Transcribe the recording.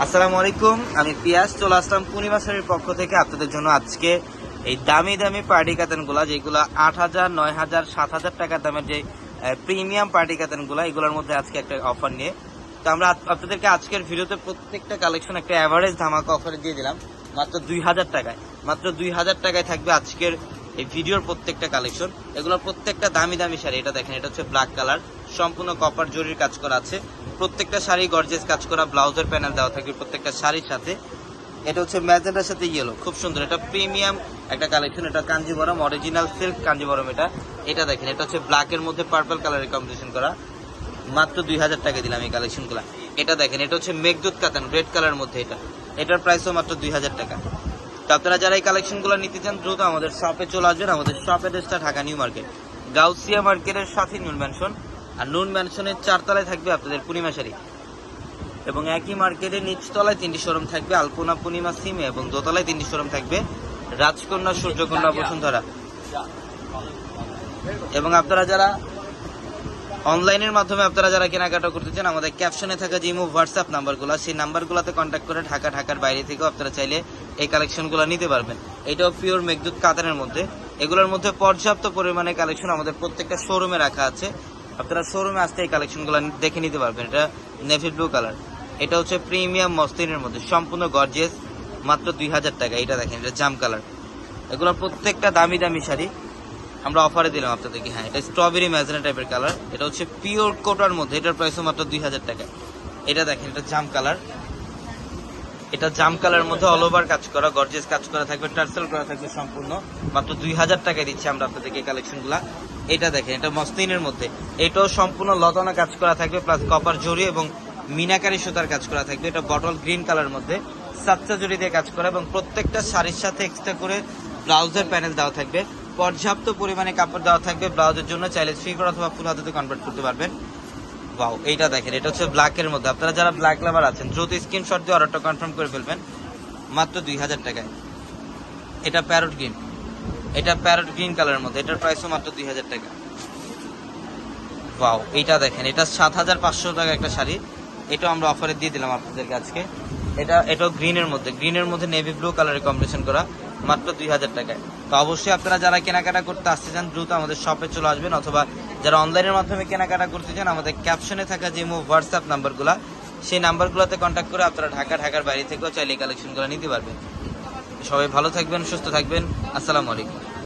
আসসালামু আলাইকুম, আমি পিয়াস চলে আসলাম পূর্ণিমা শাড়ির পক্ষ থেকে আপনাদের জন্য আজকে এই দামি দামি পার্টি কাতানগুলা, যেগুলো আট হাজার, নয় হাজার, সাত হাজার টাকার দামের যে প্রিমিয়াম পার্টি কাতানগুলা, এগুলোর মধ্যে আজকে একটা অফার নিয়ে। তো আমরা আপনাদেরকে আজকের ভিডিওতে প্রত্যেকটা কালেকশন একটা অ্যাভারেজ ধামাকা অফারে দিয়ে দিলাম, মাত্র দুই হাজার টাকায়। মাত্র দুই হাজার টাকায় থাকবে আজকের এই ভিডিওর প্রত্যেকটা কালেকশন এগুলোর প্রত্যেকটা দামি দামি শাড়ি, এটা দেখেন, এটা হচ্ছে ব্ল্যাক কালার সম্পূর্ণ কপার জরির কাজ করা আছে। প্রত্যেকটা শাড়ি গর্জেস কাজ করা, ব্লাউজের প্যানেল দেওয়া থাকবে প্রত্যেকটা শাড়ির সাথে। এটা হচ্ছে ম্যাজেন্টার সাথে ইয়েলো খুব সুন্দর। এটা প্রিমিয়াম একটা কালেকশন এটা কাঞ্জিবরম অরিজিনাল সিল্ক কাঞ্জিবরম এটা। এটা দেখেন, এটা হচ্ছে ব্ল্যাকের মধ্যে পার্পল কালারের কম্বিনেশন করা। মাত্র দুই হাজার টাকা দিলাম এই কালেকশনগুলো এটা দেখেন, এটা হচ্ছে মেঘদূত কাতান রেড কালার মধ্যে এটা। এটার প্রাইসও মাত্র দুই হাজার টাকা। তো আপনারা যারা এই কালেকশনগুলো নিতে চান, দ্রুত আমাদের শপে চলে আসবেন। আমাদের শপ অ্যাড্রেসটা ঢাকা নিউ মার্কেট, গাউসিয়া মার্কেটের সাথে নুন ম্যানশন আর নুন ম্যানশনের চারতলায় থাকবে আপনাদের পূর্ণিমা শাড়ি। এবং একই মার্কেটের নিচতলায় তিনটি শোরুম থাকবে, আলপনা পূর্ণিমা সিমে এবং দোতলায় তিনটি শোরুম থাকবে, রাজকন্যা, সূর্যকন্যা বসুন্ধরা। এবং আপনারা যারা অনলাইনের মাধ্যমে আপনারা যারা কেনাকাটা করতে চান, আমাদের ক্যাপশনে থাকা যে ইমো, হোয়াটসঅ্যাপ নাম্বারগুলো সেই নাম্বারগুলোতে কন্ট্যাক্ট করে ঢাকা, ঢাকার বাইরে থেকেও আপনারা চাইলে এই কালেকশনগুলো নিতে পারবেন। এটাও পিওর মেঘদূত কাতানের মধ্যে। এগুলোর মধ্যে পর্যাপ্ত পরিমাণে কালেকশন আমাদের প্রত্যেকটা শোরুমে রাখা আছে। আপনারা শোরুমে আসতে এই কালেকশনগুলো দেখে নিতে পারবেন। এটা নেভি ব্লু কালার এটা হচ্ছে প্রিমিয়াম মসলিনের মধ্যে। সম্পূর্ণ গর্জিয়াস মাত্র দুই হাজার টাকা। এটা দেখেন, এটা জাম কালার এগুলোর প্রত্যেকটা দামি দামি শাড়ি। আমরা অফারে দিলাম আপনাদেরকে। হ্যাঁ এটা স্ট্রবেরি ম্যাজেনা টাইপের কালার এটা হচ্ছে পিওর কোটার মধ্যে। এটার প্রাইসও মাত্র দুই হাজার টাকা। এটা দেখেন, এটা জাম কালার এটা জাম কালার মধ্যে অল ওভার কাজ করা গর্জেস কাজ করা থাকবে, টার্সেল করা থাকবে সম্পূর্ণ। মাত্র দুই হাজার টাকায় দিচ্ছি আমরা আপনাদেরকে কালেকশনগুলা এটা দেখেন, এটা মসলিনের মধ্যে। এটাও সম্পূর্ণ লতানা কাজ করা থাকবে প্লাস কপার জড়ি এবং মিনাকারি সুতার কাজ করা থাকবে। এটা বটল গ্রিন কালার মধ্যে। সাচ্চা জড়ি দিয়ে কাজ করা এবং প্রত্যেকটা শাড়ির সাথে এক্সট্রা করে ব্লাউজের প্যানেল দেওয়া থাকবে। পর্যাপ্ত পরিমাণে কাপড় দেওয়া থাকবে। ব্লাউজের জন্য চাইলে ফিগার অথবা ফুল হাতে কনভার্ট করতে পারবেন। ওয়াও এইটা দেখেন, এটা হচ্ছে ব্ল্যাক এর মধ্যে। আপনারা যারা ব্ল্যাক লাভার আছেন, দ্রুত স্ক্রিনশট দিয়ে অর্ডারটা কনফার্ম করে ফেলবেন। মাত্র দুই হাজার টাকায়। এটা প্যারট গ্রিন এটা প্যারট গ্রিন কালারের মধ্যে। এটার প্রাইসও মাত্র দুই হাজার টাকা। ওয়াও এইটা দেখেন, এটা সাত হাজার পাঁচশো টাকা একটা শাড়ি। এটাও আমরা অফারে দিয়ে দিলাম আপনাদেরকে আজকে। এটা, এটাও গ্রিনের মধ্যে। গ্রিনের মধ্যে নেভি ব্লু কালারের কম্বিনেশন করা। মাত্র দুই হাজার টাকায়। তো অবশ্যই আপনারা যারা কেনাকাটা করতে আসতে চান, দ্রুত আমাদের শপে চলে আসবেন অথবা যারা অনলাইনের মাধ্যমে কেনাকাটা করতে চান আমাদের ক্যাপশনে থাকা যে হোয়াটসঅ্যাপ নাম্বারগুলো সেই নাম্বারগুলোতে কন্ট্যাক্ট করে আপনারা ঢাকা, ঢাকার বাইরে থেকেও চাইলে কালেকশনগুলো নিতে পারবেন। সবাই ভালো থাকবেন, সুস্থ থাকবেন। আসসালামু আলাইকুম।